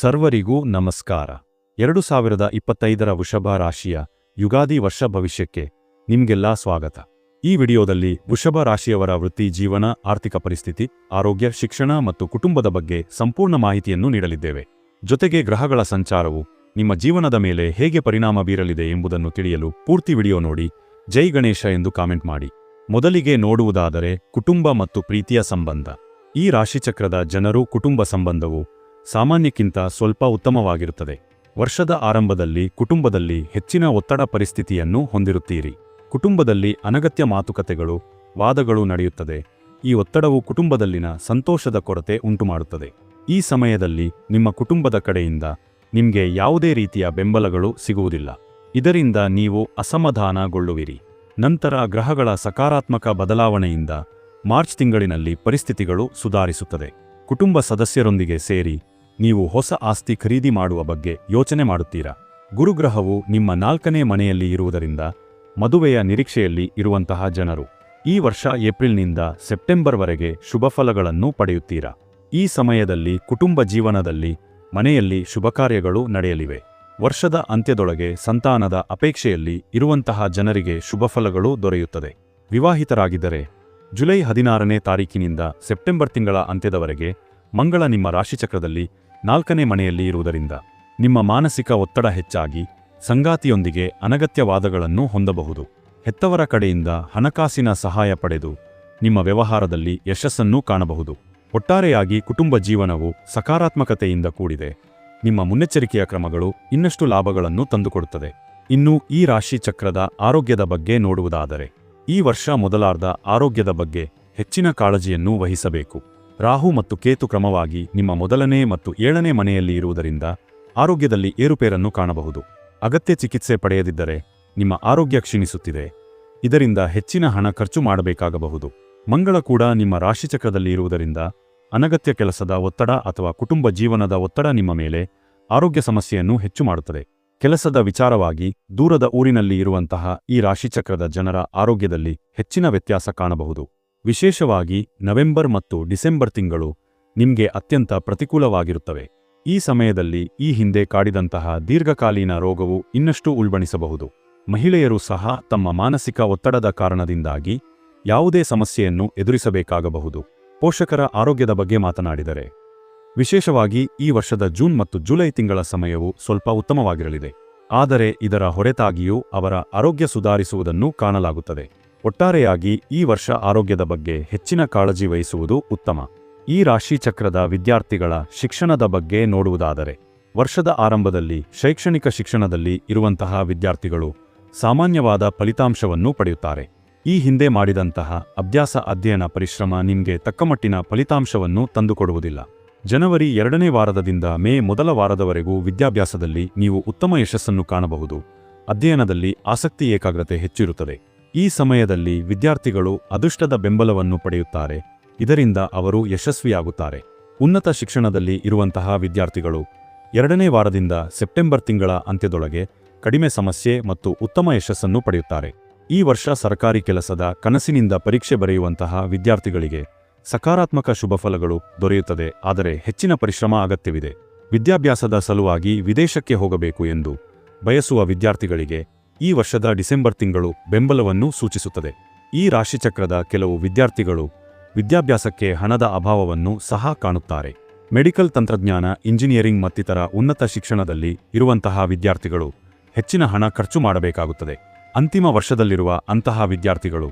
ಸರ್ವರಿಗೂ ನಮಸ್ಕಾರ. ಎರಡು ಸಾವಿರದ ಇಪ್ಪತ್ತೈದರ ವೃಷಭ ರಾಶಿಯ ಯುಗಾದಿ ವರ್ಷ ಭವಿಷ್ಯಕ್ಕೆ ನಿಮಗೆಲ್ಲ ಸ್ವಾಗತ. ಈ ವಿಡಿಯೋದಲ್ಲಿ ವೃಷಭ ರಾಶಿಯವರ ವೃತ್ತಿ ಜೀವನ, ಆರ್ಥಿಕ ಪರಿಸ್ಥಿತಿ, ಆರೋಗ್ಯ, ಶಿಕ್ಷಣ ಮತ್ತು ಕುಟುಂಬದ ಬಗ್ಗೆ ಸಂಪೂರ್ಣ ಮಾಹಿತಿಯನ್ನು ನೀಡಲಿದ್ದೇವೆ. ಜೊತೆಗೆ ಗ್ರಹಗಳ ಸಂಚಾರವು ನಿಮ್ಮ ಜೀವನದ ಮೇಲೆ ಹೇಗೆ ಪರಿಣಾಮ ಬೀರಲಿದೆ ಎಂಬುದನ್ನು ತಿಳಿಯಲು ಪೂರ್ತಿ ವಿಡಿಯೋ ನೋಡಿ. ಜೈ ಗಣೇಶ ಎಂದು ಕಾಮೆಂಟ್ ಮಾಡಿ. ಮೊದಲಿಗೆ ನೋಡುವುದಾದರೆ ಕುಟುಂಬ ಮತ್ತು ಪ್ರೀತಿಯ ಸಂಬಂಧ. ಈ ರಾಶಿಚಕ್ರದ ಜನರು ಕುಟುಂಬ ಸಂಬಂಧವು ಸಾಮಾನ್ಯಕ್ಕಿಂತ ಸ್ವಲ್ಪ ಉತ್ತಮವಾಗಿರುತ್ತದೆ. ವರ್ಷದ ಆರಂಭದಲ್ಲಿ ಕುಟುಂಬದಲ್ಲಿ ಹೆಚ್ಚಿನ ಒತ್ತಡ ಪರಿಸ್ಥಿತಿಯನ್ನು ಹೊಂದಿರುತ್ತೀರಿ. ಕುಟುಂಬದಲ್ಲಿ ಅನಗತ್ಯ ಮಾತುಕತೆಗಳು, ವಾದಗಳು ನಡೆಯುತ್ತದೆ. ಈ ಒತ್ತಡವು ಕುಟುಂಬದಲ್ಲಿನ ಸಂತೋಷದ ಕೊರತೆ ಉಂಟುಮಾಡುತ್ತದೆ. ಈ ಸಮಯದಲ್ಲಿ ನಿಮ್ಮ ಕುಟುಂಬದ ಕಡೆಯಿಂದ ನಿಮಗೆ ಯಾವುದೇ ರೀತಿಯ ಬೆಂಬಲಗಳು ಸಿಗುವುದಿಲ್ಲ. ಇದರಿಂದ ನೀವು ಅಸಮಾಧಾನಗೊಳ್ಳುವಿರಿ. ನಂತರ ಗ್ರಹಗಳ ಸಕಾರಾತ್ಮಕ ಬದಲಾವಣೆಯಿಂದ ಮಾರ್ಚ್ ತಿಂಗಳಿನಲ್ಲಿ ಪರಿಸ್ಥಿತಿಗಳು ಸುಧಾರಿಸುತ್ತದೆ. ಕುಟುಂಬ ಸದಸ್ಯರೊಂದಿಗೆ ಸೇರಿ ನೀವು ಹೊಸ ಆಸ್ತಿ ಖರೀದಿ ಮಾಡುವ ಬಗ್ಗೆ ಯೋಚನೆ ಮಾಡುತ್ತೀರಾ? ಗುರುಗ್ರಹವು ನಿಮ್ಮ ನಾಲ್ಕನೇ ಮನೆಯಲ್ಲಿ ಇರುವುದರಿಂದ ಮದುವೆಯ ನಿರೀಕ್ಷೆಯಲ್ಲಿ ಇರುವಂತಹ ಜನರು. ಈ ವರ್ಷ ಏಪ್ರಿಲ್ನಿಂದ ಸೆಪ್ಟೆಂಬರ್ವರೆಗೆ ಶುಭ ಫಲಗಳನ್ನು ಪಡೆಯುತ್ತೀರಾ? ಈ ಸಮಯದಲ್ಲಿ ಕುಟುಂಬ ಜೀವನದಲ್ಲಿ ಮನೆಯಲ್ಲಿ ಶುಭ ಕಾರ್ಯಗಳು ನಡೆಯಲಿವೆ. ವರ್ಷದ ಅಂತ್ಯದೊಳಗೆ ಸಂತಾನದ ಅಪೇಕ್ಷೆಯಲ್ಲಿ ಇರುವಂತಹ ಜನರಿಗೆ ಶುಭಫಲಗಳು ದೊರೆಯುತ್ತದೆ. ವಿವಾಹಿತರಾಗಿದ್ದರೆ ಜುಲೈ ಹದಿನಾರನೇ ತಾರೀಕಿನಿಂದ ಸೆಪ್ಟೆಂಬರ್ ತಿಂಗಳ ಅಂತ್ಯದವರೆಗೆ ಮಂಗಳ ನಿಮ್ಮ ರಾಶಿಚಕ್ರದಲ್ಲಿ ನಾಲ್ಕನೇ ಮನೆಯಲ್ಲಿ ಇರುವುದರಿಂದ ನಿಮ್ಮ ಮಾನಸಿಕ ಒತ್ತಡ ಹೆಚ್ಚಾಗಿ ಸಂಗಾತಿಯೊಂದಿಗೆ ಅನಗತ್ಯವಾದಗಳನ್ನು ಹೊಂದಬಹುದು. ಹೆತ್ತವರ ಕಡೆಯಿಂದ ಹಣಕಾಸಿನ ಸಹಾಯ ಪಡೆದು ನಿಮ್ಮ ವ್ಯವಹಾರದಲ್ಲಿ ಯಶಸ್ಸನ್ನು ಕಾಣಬಹುದು. ಒಟ್ಟಾರೆಯಾಗಿ ಕುಟುಂಬ ಜೀವನವು ಸಕಾರಾತ್ಮಕತೆಯಿಂದ ಕೂಡಿದೆ. ನಿಮ್ಮ ಮುನ್ನೆಚ್ಚರಿಕೆಯ ಕ್ರಮಗಳು ಇನ್ನಷ್ಟು ಲಾಭಗಳನ್ನು ತಂದುಕೊಡುತ್ತದೆ. ಇನ್ನು ಈ ರಾಶಿ ಚಕ್ರದ ಆರೋಗ್ಯದ ಬಗ್ಗೆ ನೋಡುವುದಾದರೆ ಈ ವರ್ಷ ಮೊದಲಾರ್ಧ ಆರೋಗ್ಯದ ಬಗ್ಗೆ ಹೆಚ್ಚಿನ ಕಾಳಜಿಯನ್ನು ವಹಿಸಬೇಕು. ರಾಹು ಮತ್ತು ಕೇತು ಕ್ರಮವಾಗಿ ನಿಮ್ಮ ಮೊದಲನೇ ಮತ್ತು ಏಳನೇ ಮನೆಯಲ್ಲಿ ಇರುವುದರಿಂದ ಆರೋಗ್ಯದಲ್ಲಿ ಏರುಪೇರನ್ನು ಕಾಣಬಹುದು. ಅಗತ್ಯ ಚಿಕಿತ್ಸೆ ಪಡೆಯದಿದ್ದರೆ ನಿಮ್ಮ ಆರೋಗ್ಯ ಕ್ಷೀಣಿಸುತ್ತಿದೆ. ಇದರಿಂದ ಹೆಚ್ಚಿನ ಹಣ ಖರ್ಚು ಮಾಡಬೇಕಾಗಬಹುದು. ಮಂಗಳ ಕೂಡ ನಿಮ್ಮ ರಾಶಿಚಕ್ರದಲ್ಲಿ ಇರುವುದರಿಂದ ಅನಗತ್ಯ ಕೆಲಸದ ಒತ್ತಡ ಅಥವಾ ಕುಟುಂಬ ಜೀವನದ ಒತ್ತಡ ನಿಮ್ಮ ಮೇಲೆ ಆರೋಗ್ಯ ಸಮಸ್ಯೆಯನ್ನು ಹೆಚ್ಚು ಮಾಡುತ್ತದೆ. ಕೆಲಸದ ವಿಚಾರವಾಗಿ ದೂರದ ಊರಿನಲ್ಲಿ ಇರುವಂತಹ ಈ ರಾಶಿಚಕ್ರದ ಜನರ ಆರೋಗ್ಯದಲ್ಲಿ ಹೆಚ್ಚಿನ ವ್ಯತ್ಯಾಸ ಕಾಣಬಹುದು. ವಿಶೇಷವಾಗಿ ನವೆಂಬರ್ ಮತ್ತು ಡಿಸೆಂಬರ್ ತಿಂಗಳು ನಿಮಗೆ ಅತ್ಯಂತ ಪ್ರತಿಕೂಲವಾಗಿರುತ್ತವೆ. ಈ ಸಮಯದಲ್ಲಿ ಈ ಹಿಂದೆ ಕಾಡಿದಂತಹ ದೀರ್ಘಕಾಲೀನ ರೋಗವು ಇನ್ನಷ್ಟು ಉಲ್ಬಣಿಸಬಹುದು. ಮಹಿಳೆಯರು ಸಹ ತಮ್ಮ ಮಾನಸಿಕ ಒತ್ತಡದ ಕಾರಣದಿಂದಾಗಿ ಯಾವುದೇ ಸಮಸ್ಯೆಯನ್ನು ಎದುರಿಸಬೇಕಾಗಬಹುದು. ಪೋಷಕರ ಆರೋಗ್ಯದ ಬಗ್ಗೆ ಮಾತನಾಡಿದರೆ, ವಿಶೇಷವಾಗಿ ಈ ವರ್ಷದ ಜೂನ್ ಮತ್ತು ಜುಲೈ ತಿಂಗಳ ಸಮಯವು ಸ್ವಲ್ಪ ಉತ್ತಮವಾಗಿರಲಿದೆ. ಆದರೆ ಇದರ ಹೊರತಾಗಿಯೂ ಅವರ ಆರೋಗ್ಯ ಸುಧಾರಿಸುವುದನ್ನು ಕಾಣಲಾಗುತ್ತದೆ. ಒಟ್ಟಾರೆಯಾಗಿ ಈ ವರ್ಷ ಆರೋಗ್ಯದ ಬಗ್ಗೆ ಹೆಚ್ಚಿನ ಕಾಳಜಿ ವಹಿಸುವುದು ಉತ್ತಮ. ಈ ರಾಶಿ ಚಕ್ರದ ವಿದ್ಯಾರ್ಥಿಗಳ ಶಿಕ್ಷಣದ ಬಗ್ಗೆ ನೋಡುವುದಾದರೆ, ವರ್ಷದ ಆರಂಭದಲ್ಲಿ ಶೈಕ್ಷಣಿಕ ಶಿಕ್ಷಣದಲ್ಲಿ ಇರುವಂತಹ ವಿದ್ಯಾರ್ಥಿಗಳು ಸಾಮಾನ್ಯವಾದ ಫಲಿತಾಂಶವನ್ನು ಪಡೆಯುತ್ತಾರೆ. ಈ ಹಿಂದೆ ಮಾಡಿದಂತಹ ಅಭ್ಯಾಸ ಅಧ್ಯಯನ ಪರಿಶ್ರಮ ನಿಮಗೆ ತಕ್ಕಮಟ್ಟಿನ ಫಲಿತಾಂಶವನ್ನು ತಂದುಕೊಡುವುದಿಲ್ಲ. ಜನವರಿ ಎರಡನೇ ವಾರದಿಂದ ಮೇ ಮೊದಲ ವಾರದವರೆಗೂ ವಿದ್ಯಾಭ್ಯಾಸದಲ್ಲಿ ನೀವು ಉತ್ತಮ ಯಶಸ್ಸನ್ನು ಕಾಣಬಹುದು. ಅಧ್ಯಯನದಲ್ಲಿ ಆಸಕ್ತಿ ಏಕಾಗ್ರತೆ ಹೆಚ್ಚಿರುತ್ತದೆ. ಈ ಸಮಯದಲ್ಲಿ ವಿದ್ಯಾರ್ಥಿಗಳು ಅದೃಷ್ಟದ ಬೆಂಬಲವನ್ನು ಪಡೆಯುತ್ತಾರೆ. ಇದರಿಂದ ಅವರು ಯಶಸ್ವಿಯಾಗುತ್ತಾರೆ. ಉನ್ನತ ಶಿಕ್ಷಣದಲ್ಲಿ ಇರುವಂತಹ ವಿದ್ಯಾರ್ಥಿಗಳು ಎರಡನೇ ವಾರದಿಂದ ಸೆಪ್ಟೆಂಬರ್ ತಿಂಗಳ ಅಂತ್ಯದೊಳಗೆ ಕಡಿಮೆ ಸಮಸ್ಯೆ ಮತ್ತು ಉತ್ತಮ ಯಶಸ್ಸನ್ನು ಪಡೆಯುತ್ತಾರೆ. ಈ ವರ್ಷ ಸರ್ಕಾರಿ ಕೆಲಸದ ಕನಸಿನಿಂದ ಪರೀಕ್ಷೆ ಬರೆಯುವಂತಹ ವಿದ್ಯಾರ್ಥಿಗಳಿಗೆ ಸಕಾರಾತ್ಮಕ ಶುಭಫಲಗಳು ದೊರೆಯುತ್ತದೆ. ಆದರೆ ಹೆಚ್ಚಿನ ಪರಿಶ್ರಮ ಅಗತ್ಯವಿದೆ. ವಿದ್ಯಾಭ್ಯಾಸದ ಸಲುವಾಗಿ ವಿದೇಶಕ್ಕೆ ಹೋಗಬೇಕು ಎಂದು ಬಯಸುವ ವಿದ್ಯಾರ್ಥಿಗಳಿಗೆ ಈ ವರ್ಷದ ಡಿಸೆಂಬರ್ ತಿಂಗಳು ಬೆಂಬಲವನ್ನು ಸೂಚಿಸುತ್ತದೆ. ಈ ರಾಶಿಚಕ್ರದ ಕೆಲವು ವಿದ್ಯಾರ್ಥಿಗಳು ವಿದ್ಯಾಭ್ಯಾಸಕ್ಕೆ ಹಣದ ಅಭಾವವನ್ನು ಸಹ ಕಾಣುತ್ತಾರೆ. ಮೆಡಿಕಲ್ ತಂತ್ರಜ್ಞಾನ, ಇಂಜಿನಿಯರಿಂಗ್ ಮತ್ತಿತರ ಉನ್ನತ ಶಿಕ್ಷಣದಲ್ಲಿ ಇರುವಂತಹ ವಿದ್ಯಾರ್ಥಿಗಳು ಹೆಚ್ಚಿನ ಹಣ ಖರ್ಚು ಮಾಡಬೇಕಾಗುತ್ತದೆ. ಅಂತಿಮ ವರ್ಷದಲ್ಲಿರುವ ಅಂತಹ ವಿದ್ಯಾರ್ಥಿಗಳು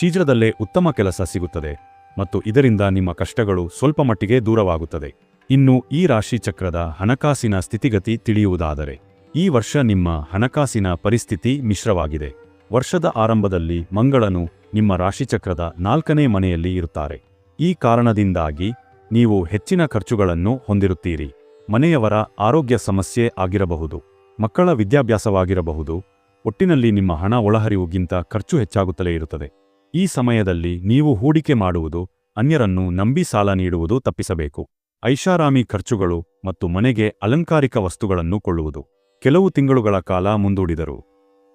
ಶೀಘ್ರದಲ್ಲೇ ಉತ್ತಮ ಕೆಲಸ ಸಿಗುತ್ತದೆ ಮತ್ತು ಇದರಿಂದ ನಿಮ್ಮ ಕಷ್ಟಗಳು ಸ್ವಲ್ಪ ಮಟ್ಟಿಗೆ ದೂರವಾಗುತ್ತದೆ. ಇನ್ನು ಈ ರಾಶಿ ಚಕ್ರದ ಹಣಕಾಸಿನ ಸ್ಥಿತಿಗತಿ ತಿಳಿಯುವುದಾದರೆ ಈ ವರ್ಷ ನಿಮ್ಮ ಹಣಕಾಸಿನ ಪರಿಸ್ಥಿತಿ ಮಿಶ್ರವಾಗಿದೆ. ವರ್ಷದ ಆರಂಭದಲ್ಲಿ ಮಂಗಳನು ನಿಮ್ಮ ರಾಶಿಚಕ್ರದ ನಾಲ್ಕನೇ ಮನೆಯಲ್ಲಿ ಇರುತ್ತಾರೆ. ಈ ಕಾರಣದಿಂದಾಗಿ ನೀವು ಹೆಚ್ಚಿನ ಖರ್ಚುಗಳನ್ನು ಹೊಂದಿರುತ್ತೀರಿ. ಮನೆಯವರ ಆರೋಗ್ಯ ಸಮಸ್ಯೆ ಆಗಿರಬಹುದು. ಮಕ್ಕಳ ವಿದ್ಯಾಭ್ಯಾಸವಾಗಿರಬಹುದು. ಒಟ್ಟಿನಲ್ಲಿ ನಿಮ್ಮ ಹಣ ಒಳಹರಿವುಗಿಂತ ಖರ್ಚು ಹೆಚ್ಚಾಗುತ್ತಲೇ ಇರುತ್ತದೆ. ಈ ಸಮಯದಲ್ಲಿ ನೀವು ಹೂಡಿಕೆ ಮಾಡುವುದು, ಅನ್ಯರನ್ನು ನಂಬಿ ಸಾಲ ನೀಡುವುದು ತಪ್ಪಿಸಬೇಕು. ಐಷಾರಾಮಿ ಖರ್ಚುಗಳು ಮತ್ತು ಮನೆಗೆ ಅಲಂಕಾರಿಕ ವಸ್ತುಗಳನ್ನು ಕೊಳ್ಳುವುದು. ಕೆಲವು ತಿಂಗಳುಗಳ ಕಾಲ ಮುಂದೂಡಿದರು.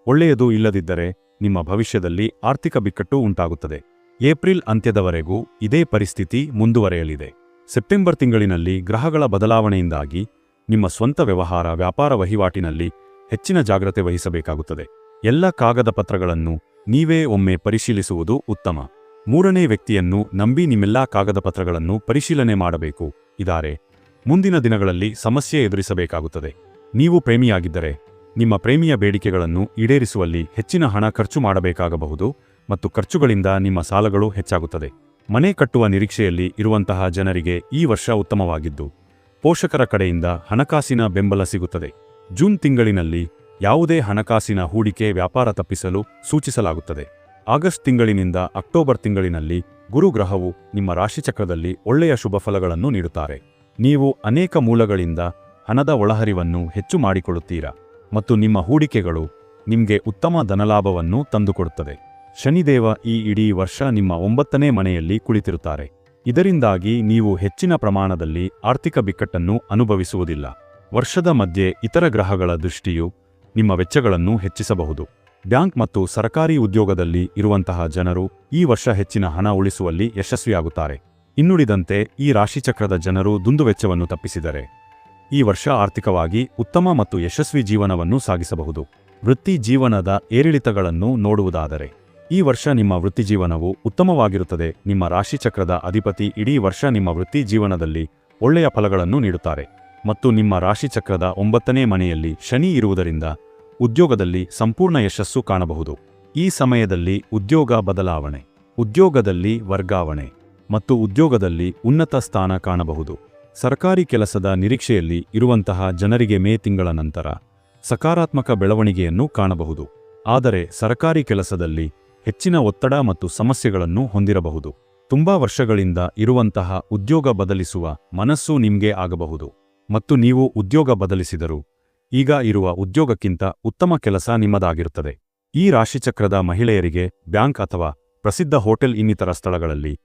ಒಳ್ಳೆಯದು ಇಲ್ಲದಿದ್ದರೆ ನಿಮ್ಮ ಭವಿಷ್ಯದಲ್ಲಿ ಆರ್ಥಿಕ ಬಿಕ್ಕಟ್ಟು ಉಂಟಾಗುತ್ತದೆ. ಏಪ್ರಿಲ್ ಅಂತ್ಯದವರೆಗೂ ಇದೇ ಪರಿಸ್ಥಿತಿ ಮುಂದುವರೆಯಲಿದೆ. ಸೆಪ್ಟೆಂಬರ್ ತಿಂಗಳಿನಲ್ಲಿ ಗ್ರಹಗಳ ಬದಲಾವಣೆಯಿಂದಾಗಿ ನಿಮ್ಮ ಸ್ವಂತ ವ್ಯವಹಾರ ವ್ಯಾಪಾರ ವಹಿವಾಟಿನಲ್ಲಿ ಹೆಚ್ಚಿನ ಜಾಗ್ರತೆ ವಹಿಸಬೇಕಾಗುತ್ತದೆ. ಎಲ್ಲ ಕಾಗದ ಪತ್ರಗಳನ್ನು ನೀವೇ ಒಮ್ಮೆ ಪರಿಶೀಲಿಸುವುದು ಉತ್ತಮ. ಮೂರನೇ ವ್ಯಕ್ತಿಯನ್ನು ನಂಬಿ ನಿಮ್ಮೆಲ್ಲಾ ಕಾಗದ ಪತ್ರಗಳನ್ನು ಪರಿಶೀಲನೆ ಮಾಡಬೇಕು. ಇದಾರೆ, ಮುಂದಿನ ದಿನಗಳಲ್ಲಿ ಸಮಸ್ಯೆ ಎದುರಿಸಬೇಕಾಗುತ್ತದೆ. ನೀವು ಪ್ರೇಮಿಯಾಗಿದ್ದರೆ ನಿಮ್ಮ ಪ್ರೇಮಿಯ ಬೇಡಿಕೆಗಳನ್ನು ಈಡೇರಿಸುವಲ್ಲಿ ಹೆಚ್ಚಿನ ಹಣ ಖರ್ಚು ಮಾಡಬೇಕಾಗಬಹುದು ಮತ್ತು ಖರ್ಚುಗಳಿಂದ ನಿಮ್ಮ ಸಾಲಗಳು ಹೆಚ್ಚಾಗುತ್ತದೆ. ಮನೆ ಕಟ್ಟುವ ನಿರೀಕ್ಷೆಯಲ್ಲಿ ಇರುವಂತಹ ಜನರಿಗೆ ಈ ವರ್ಷ ಉತ್ತಮವಾಗಿದ್ದು, ಪೋಷಕರ ಕಡೆಯಿಂದ ಹಣಕಾಸಿನ ಬೆಂಬಲ ಸಿಗುತ್ತದೆ. ಜೂನ್ ತಿಂಗಳಿನಲ್ಲಿ ಯಾವುದೇ ಹಣಕಾಸಿನ ಹೂಡಿಕೆ ವ್ಯಾಪಾರ ತಪ್ಪಿಸಲು ಸೂಚಿಸಲಾಗುತ್ತದೆ. ಆಗಸ್ಟ್ ತಿಂಗಳಿನಿಂದ ಅಕ್ಟೋಬರ್ ತಿಂಗಳಿನಲ್ಲಿ ಗುರುಗ್ರಹವು ನಿಮ್ಮ ರಾಶಿಚಕ್ರದಲ್ಲಿ ಒಳ್ಳೆಯ ಶುಭಫಲಗಳನ್ನು ನೀಡುತ್ತಾರೆ. ನೀವು ಅನೇಕ ಮೂಲಗಳಿಂದ ಹಣದ ಒಳಹರಿವನ್ನು ಹೆಚ್ಚು ಮಾಡಿಕೊಳ್ಳುತ್ತೀರಾ? ಮತ್ತು ನಿಮ್ಮ ಹೂಡಿಕೆಗಳು ನಿಮಗೆ ಉತ್ತಮ ಧನಲಾಭವನ್ನು ತಂದುಕೊಡುತ್ತದೆ. ಶನಿದೇವ ಈ ಇಡೀ ವರ್ಷ ನಿಮ್ಮ ಒಂಬತ್ತನೇ ಮನೆಯಲ್ಲಿ ಕುಳಿತಿರುತ್ತಾರೆ. ಇದರಿಂದಾಗಿ ನೀವು ಹೆಚ್ಚಿನ ಪ್ರಮಾಣದಲ್ಲಿ ಆರ್ಥಿಕ ಬಿಕ್ಕಟ್ಟನ್ನು ಅನುಭವಿಸುವುದಿಲ್ಲ. ವರ್ಷದ ಮಧ್ಯೆ ಇತರ ಗ್ರಹಗಳ ದೃಷ್ಟಿಯು ನಿಮ್ಮ ವೆಚ್ಚಗಳನ್ನು ಹೆಚ್ಚಿಸಬಹುದು. ಬ್ಯಾಂಕ್ ಮತ್ತು ಸರ್ಕಾರಿ ಉದ್ಯೋಗದಲ್ಲಿ ಇರುವಂತಹ ಜನರು ಈ ವರ್ಷ ಹೆಚ್ಚಿನ ಹಣ ಉಳಿಸುವಲ್ಲಿ ಯಶಸ್ವಿಯಾಗುತ್ತಾರೆ. ಇನ್ನುಳಿದಂತೆ ಈ ರಾಶಿಚಕ್ರದ ಜನರು ದುಂದುವೆಚ್ಚವನ್ನು ತಪ್ಪಿಸಿದರೆ ಈ ವರ್ಷ ಆರ್ಥಿಕವಾಗಿ ಉತ್ತಮ ಮತ್ತು ಯಶಸ್ವಿ ಜೀವನವನ್ನು ಸಾಗಿಸಬಹುದು. ವೃತ್ತಿ ಜೀವನದ ಏರಿಳಿತಗಳನ್ನು ನೋಡುವುದಾದರೆ, ಈ ವರ್ಷ ನಿಮ್ಮ ವೃತ್ತಿಜೀವನವು ಉತ್ತಮವಾಗಿರುತ್ತದೆ. ನಿಮ್ಮ ರಾಶಿಚಕ್ರದ ಅಧಿಪತಿ ಇಡೀ ವರ್ಷ ನಿಮ್ಮ ವೃತ್ತಿ ಜೀವನದಲ್ಲಿ ಒಳ್ಳೆಯ ಫಲಗಳನ್ನು ನೀಡುತ್ತಾರೆ. ಮತ್ತು ನಿಮ್ಮ ರಾಶಿಚಕ್ರದ ಒಂಬತ್ತನೇ ಮನೆಯಲ್ಲಿ ಶನಿ ಇರುವುದರಿಂದ ಉದ್ಯೋಗದಲ್ಲಿ ಸಂಪೂರ್ಣ ಯಶಸ್ಸು ಕಾಣಬಹುದು. ಈ ಸಮಯದಲ್ಲಿ ಉದ್ಯೋಗ ಬದಲಾವಣೆ, ಉದ್ಯೋಗದಲ್ಲಿ ವರ್ಗಾವಣೆ ಮತ್ತು ಉದ್ಯೋಗದಲ್ಲಿ ಉನ್ನತ ಸ್ಥಾನ ಕಾಣಬಹುದು. ಸರ್ಕಾರಿ ಕೆಲಸದ ನಿರೀಕ್ಷೆಯಲ್ಲಿ ಇರುವಂತಹ ಜನರಿಗೆ ಮೇ ತಿಂಗಳ ನಂತರ ಸಕಾರಾತ್ಮಕ ಬೆಳವಣಿಗೆಯನ್ನು ಕಾಣಬಹುದು. ಆದರೆ ಸರ್ಕಾರಿ ಕೆಲಸದಲ್ಲಿ ಹೆಚ್ಚಿನ ಒತ್ತಡ ಮತ್ತು ಸಮಸ್ಯೆಗಳನ್ನು ಹೊಂದಿರಬಹುದು. ತುಂಬಾ ವರ್ಷಗಳಿಂದ ಇರುವಂತಹ ಉದ್ಯೋಗ ಬದಲಿಸುವ ಮನಸ್ಸು ನಿಮಗೆ ಆಗಬಹುದು. ಮತ್ತು ನೀವು ಉದ್ಯೋಗ ಬದಲಿಸಿದರೂ ಈಗ ಇರುವ ಉದ್ಯೋಗಕ್ಕಿಂತ ಉತ್ತಮ ಕೆಲಸ ನಿಮ್ಮದಾಗಿರುತ್ತದೆ. ಈ ರಾಶಿಚಕ್ರದ ಮಹಿಳೆಯರಿಗೆ ಬ್ಯಾಂಕ್ ಅಥವಾ ಪ್ರಸಿದ್ಧ ಹೋಟೆಲ್ ಇನ್ನಿತರ ಸ್ಥಳಗಳಲ್ಲಿ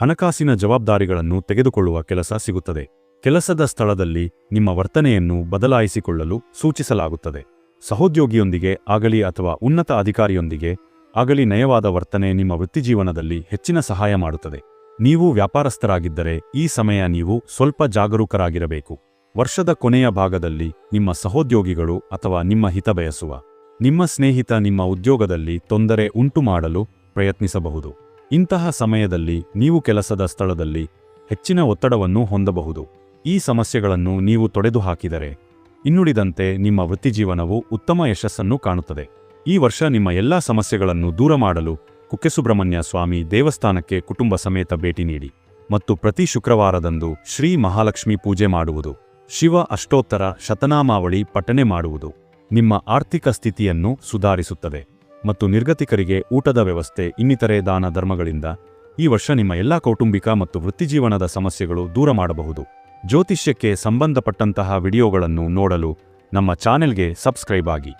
ಹಣಕಾಸಿನ ಜವಾಬ್ದಾರಿಗಳನ್ನು ತೆಗೆದುಕೊಳ್ಳುವ ಕೆಲಸ ಸಿಗುತ್ತದೆ. ಕೆಲಸದ ಸ್ಥಳದಲ್ಲಿ ನಿಮ್ಮ ವರ್ತನೆಯನ್ನು ಬದಲಾಯಿಸಿಕೊಳ್ಳಲು ಸೂಚಿಸಲಾಗುತ್ತದೆ. ಸಹೋದ್ಯೋಗಿಯೊಂದಿಗೆ ಆಗಲಿ ಅಥವಾ ಉನ್ನತ ಅಧಿಕಾರಿಯೊಂದಿಗೆ ಆಗಲಿ ನಯವಾದ ವರ್ತನೆ ನಿಮ್ಮ ವೃತ್ತಿಜೀವನದಲ್ಲಿ ಹೆಚ್ಚಿನ ಸಹಾಯ ಮಾಡುತ್ತದೆ. ನೀವು ವ್ಯಾಪಾರಸ್ಥರಾಗಿದ್ದರೆ ಈ ಸಮಯ ನೀವು ಸ್ವಲ್ಪ ಜಾಗರೂಕರಾಗಿರಬೇಕು. ವರ್ಷದ ಕೊನೆಯ ಭಾಗದಲ್ಲಿ ನಿಮ್ಮ ಸಹೋದ್ಯೋಗಿಗಳು ಅಥವಾ ನಿಮ್ಮ ಹಿತ ಬಯಸುವ, ನಿಮ್ಮ ಸ್ನೇಹಿತ ನಿಮ್ಮ ಉದ್ಯೋಗದಲ್ಲಿ ತೊಂದರೆ ಉಂಟು ಮಾಡಲು ಪ್ರಯತ್ನಿಸಬಹುದು. ಇಂತಹ ಸಮಯದಲ್ಲಿ ನೀವು ಕೆಲಸದ ಸ್ಥಳದಲ್ಲಿ ಹೆಚ್ಚಿನ ಒತ್ತಡವನ್ನು ಹೊಂದಬಹುದು. ಈ ಸಮಸ್ಯೆಗಳನ್ನು ನೀವು ತೊಡೆದು ಹಾಕಿದರೆ ಇನ್ನುಳಿದಂತೆ ನಿಮ್ಮ ವೃತ್ತಿಜೀವನವು ಉತ್ತಮ ಯಶಸ್ಸನ್ನು ಕಾಣುತ್ತದೆ. ಈ ವರ್ಷ ನಿಮ್ಮ ಎಲ್ಲಾ ಸಮಸ್ಯೆಗಳನ್ನು ದೂರ ಮಾಡಲು ಕುಕ್ಕೆಸುಬ್ರಹ್ಮಣ್ಯ ಸ್ವಾಮಿ ದೇವಸ್ಥಾನಕ್ಕೆ ಕುಟುಂಬ ಸಮೇತ ಭೇಟಿ ನೀಡಿ ಮತ್ತು ಪ್ರತಿ ಶುಕ್ರವಾರದಂದು ಶ್ರೀ ಮಹಾಲಕ್ಷ್ಮಿ ಪೂಜೆ ಮಾಡುವುದು. ಶಿವ ಅಷ್ಟೋತ್ತರ ಶತನಾಮಾವಳಿ ಪಠನೆ ಮಾಡುವುದು ನಿಮ್ಮ ಆರ್ಥಿಕ ಸ್ಥಿತಿಯನ್ನು ಸುಧಾರಿಸುತ್ತದೆ ಮತ್ತು ನಿರ್ಗತಿಕರಿಗೆ ಊಟದ ವ್ಯವಸ್ಥೆ, ಇನ್ನಿತರೆ ದಾನ ಧರ್ಮಗಳಿಂದ ಈ ವರ್ಷ ನಿಮ್ಮ ಎಲ್ಲಾ ಕೌಟುಂಬಿಕ ಮತ್ತು ವೃತ್ತಿಜೀವನದ ಸಮಸ್ಯೆಗಳು ದೂರ ಮಾಡಬಹುದು. ಜ್ಯೋತಿಷ್ಯಕ್ಕೆ ಸಂಬಂಧಪಟ್ಟಂತಹ ವಿಡಿಯೋಗಳನ್ನು ನೋಡಲು ನಮ್ಮ ಚಾನೆಲ್ಗೆ ಸಬ್ಸ್ಕ್ರೈಬ್ ಆಗಿ.